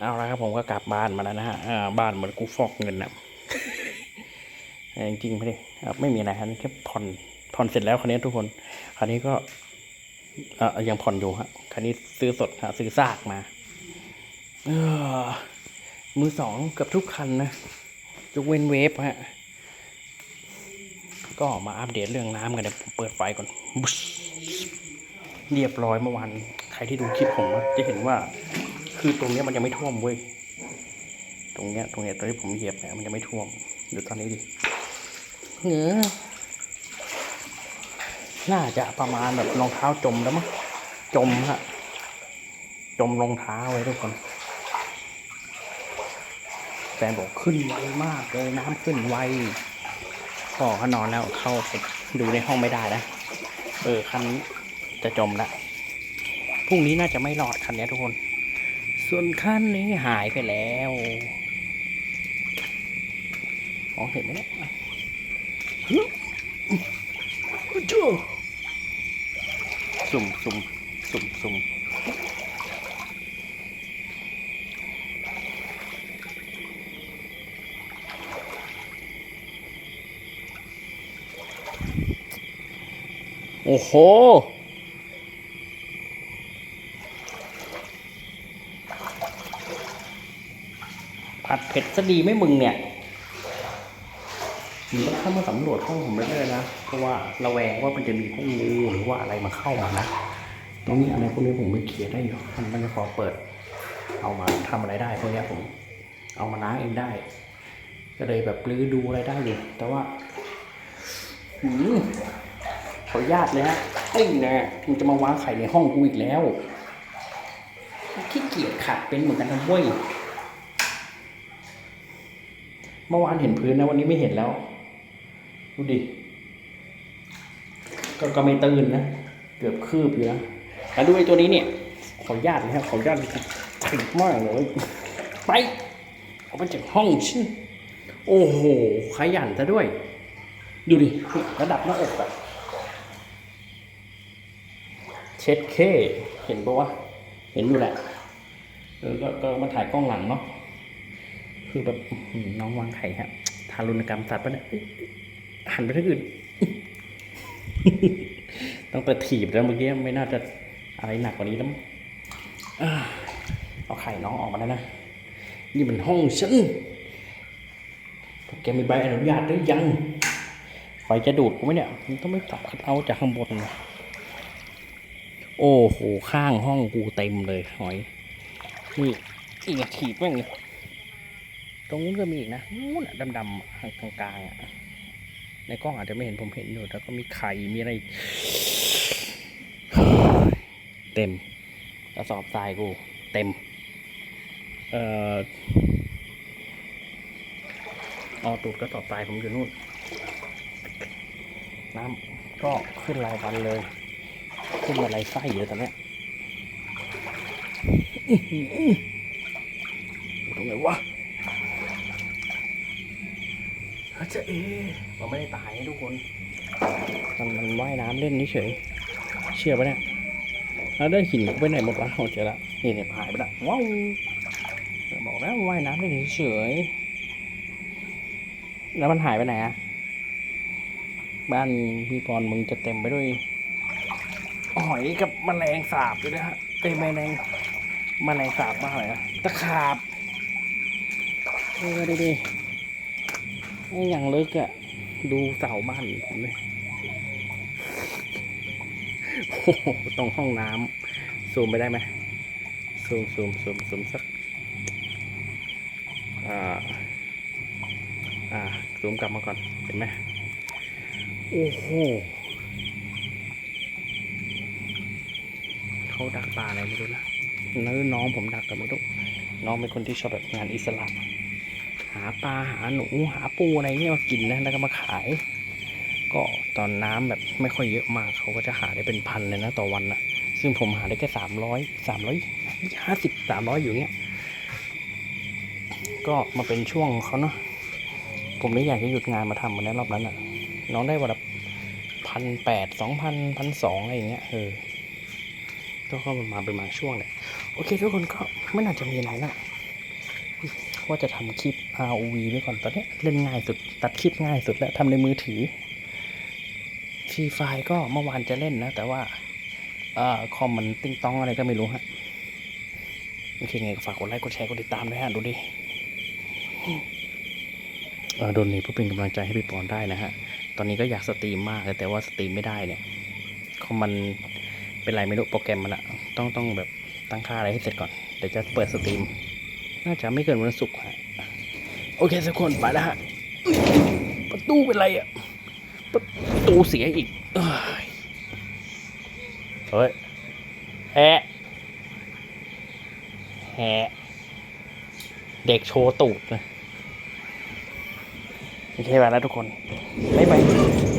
เอาละครับผมก็กลับบ้านมาแล้วนะฮะบ้านเหมือนกูฟอกเงินนะจริงๆไม่ได้ไม่มีอะไรครับแค่ผ่อนผ่อนเสร็จแล้วคันนี้ทุกคนคันนี้ก็ยังผ่อนอยู่ฮะคันนี้ซื้อสดฮะซื้อซากมาเออมือสองเกือบทุกคันนะยกเว้นเวฟฮะก็มาอัปเดตเรื่องน้ำกันเดี๋ยวผมเปิดไฟก่อน เรียบร้อยเมื่อวานใครที่ดูคลิปผมจะเห็นว่า คือตรงเนี้ยมันยังไม่ท่วมเว้ย ตรงเนี้ย ตรงเนี้ยตอนที่ผมเหยียบเนี่ยมันยังไม่ท่วมดูตอนนี้ดิเหนือน่าจะประมาณแบบรองเท้าจมแล้วมั้ง จมฮะ จมรองเท้าไว้ทุกคนแฟนบอกขึ้นไวมากเลยน้ำขึ้นไวพ่อเขานอนแล้วเข้าไปดูในห้องไม่ได้นะ เออคันนี้จะจมละพรุ่งนี้น่าจะไม่รอดคันนี้ทุกคน ส่วนคันนี้หายไปแล้วมองเห็นไหมเนี่ยฮึจูสุ่มสุ่มสุ่มสุ่มโอ้โห ผัดเผ็ดซะดีไม่มึงเนี่ยมึงต้องเข้ามาสำรวจห้องผมไปเรื่อยนะ เพราะว่าระแวงว่ามันจะมีพวกงูหรือว่าอะไรมาเข้ามานะ ตรงนี้อะไรพวกนี้ผมไม่เขียนได้อยู่ มันมันจะพอเปิด เอามาทำอะไรได้พวกนี้ผม เอามาล้างเองได้ ก็เลยแบบรื้อดูอะไรได้อยู่ แต่ว่าหืมขออนุญาตเลยฮะนี่นะมึงจะมาวางไข่ในห้องกูอีกแล้วขี้เกียจขัดเป็นเหมือนกันนะเว้ย เมื่อวานเห็นพื้นนะวันนี้ไม่เห็นแล้ว ดูดิ ก็ก็ไม่ตื่นนะ เกือบคืบอยู่นะมาดูไอ้ตัวนี้เนี่ย ขออนุญาตนะครับขออนุญาตถึงมากเลย ไปเอาไปจากห้องฉันโอ้โห ขยันซะด้วย ดูดิ ระดับหน้าอกอะเช็ดเค เห็นปะวะ เห็นอยู่แหละเออก็มาถ่ายกล้องหลังเนาะ คือแบบน้องวางไข่ฮะทารุณกรรมสัตว์ปะเนี่ยหันไปทางอื่น ต้องไปถีบแล้วเมื่อกี้ไม่น่าจะอะไรหนักกว่านี้แล้วเอาไข่น้องออกมาแล้วนะ นี่มันห้องฉันแกมีใบอนุญาตหรือยังไฟจะดูดกูไหมเนี่ยมันต้องไม่ตัดคัดเอาจากข้างบนนะโอ้โห ข้างห้องกูเต็มเลยหอย นี่อีกถีบแม่ง ตรงนู้นก็มีอีกนะนู้นดำๆกลางๆอะในกล้องอาจจะไม่เห็นผมเห็นอยู่แล้วก็มีไข่มีอะไร เต็มกระสอบทรายกู เต็ม เอ่อเอาตูดกระสอบทรายผมอยู่นู่น น้ำก็ขึ้นรายวันเลย ขึ้นมาลายไส้เลยตอนเนี้ยตรงไหนวะ อาจจะ เอมันไม่ได้ตายนะทุกคน มันมันว่ายน้ำเล่นเฉยๆเชื่อปะเนี่ยแล้วได้หินกูไปไหนหมดวะโอเจอละนี่เนี่ยหายไปละว้าวบอกแล้วว่ายน้ำเล่นเฉยๆแล้วมันหายไปไหนอะบ้านพี่ปอนมึงจะเต็มไปด้วยหอยกับแมลงสาบด้วยนะฮะเต็มแมลงแมลงสาบบ้าอะไรอะตะขาบเออดูดิไอ้อย่างลึกอะดูเสาบ้านผมเลยโอ้โหตรงห้องน้ำซูมไปได้ไหมซูมซูมซูมซูมสัก อ่า อ่าซูมกลับมาก่อน เห็นไหมโอ้โหเขาดักปลาอะไรไม่รู้นะแล้วน้องผมดักกันไม่รู้น้องเป็นคนที่ชอบแบบงานอิสระ หาปลาหาหนูหาปูอะไรเงี้ยมากินนะแล้วก็มาขาย ก็ตอนน้ำแบบไม่ค่อยเยอะมากเขาก็จะหาได้เป็นพันเลยนะต่อวันนะซึ่งผมหาได้แค่สามร้อยสามร้อยห้าสิบสามร้อยอยู่เนี้ยก็มาเป็นช่วงเขาเนาะผมไม่อยากจะหยุดงานมาทำวันนี้รอบนั้นอะ น้องได้วันละพันแปดสองพันพันสองอะไรอย่างเงี้ยเออก็เข้ามาเป็นมาช่วงเลยโอเคทุกคนก็ไม่น่าจะมีอะไรละ ว่าจะทำคลิป ROV ไว้ก่อนตอนนี้เล่นง่ายสุด ตัดคลิปง่ายสุดแล้วทำในมือถือฟรีไฟก็เมื่อวานจะเล่นนะ แต่ว่าเอ่อคอมมันติ้งต้องอะไรก็ไม่รู้ฮะโอเคไงก็ฝากกดไลค์กดแชร์กดติดตามด้วยฮะดูดิเออโดนนี้เพื่อเป็นกำลังใจให้พี่ปอนได้นะฮะ ตอนนี้ก็อยากสตรีมมากเลยแต่ว่าสตรีมไม่ได้เนี่ยคอมมันเป็นไรไม่รู้โปรแกรมมันอะต้องต้องแบบตั้งค่าอะไรให้เสร็จก่อนเดี๋ยวจะเปิดสตรีม น่าจะไม่เกินวันศุกร์ฮะโอเคทุกคนไปแล้วฮะประตูเป็นไรอะประตูเสียอีกเอ้ยเฮ้ยแฮะแฮะเด็กโชว์ตูดนะโอเคไปแล้วทุกคนบ๊ายบาย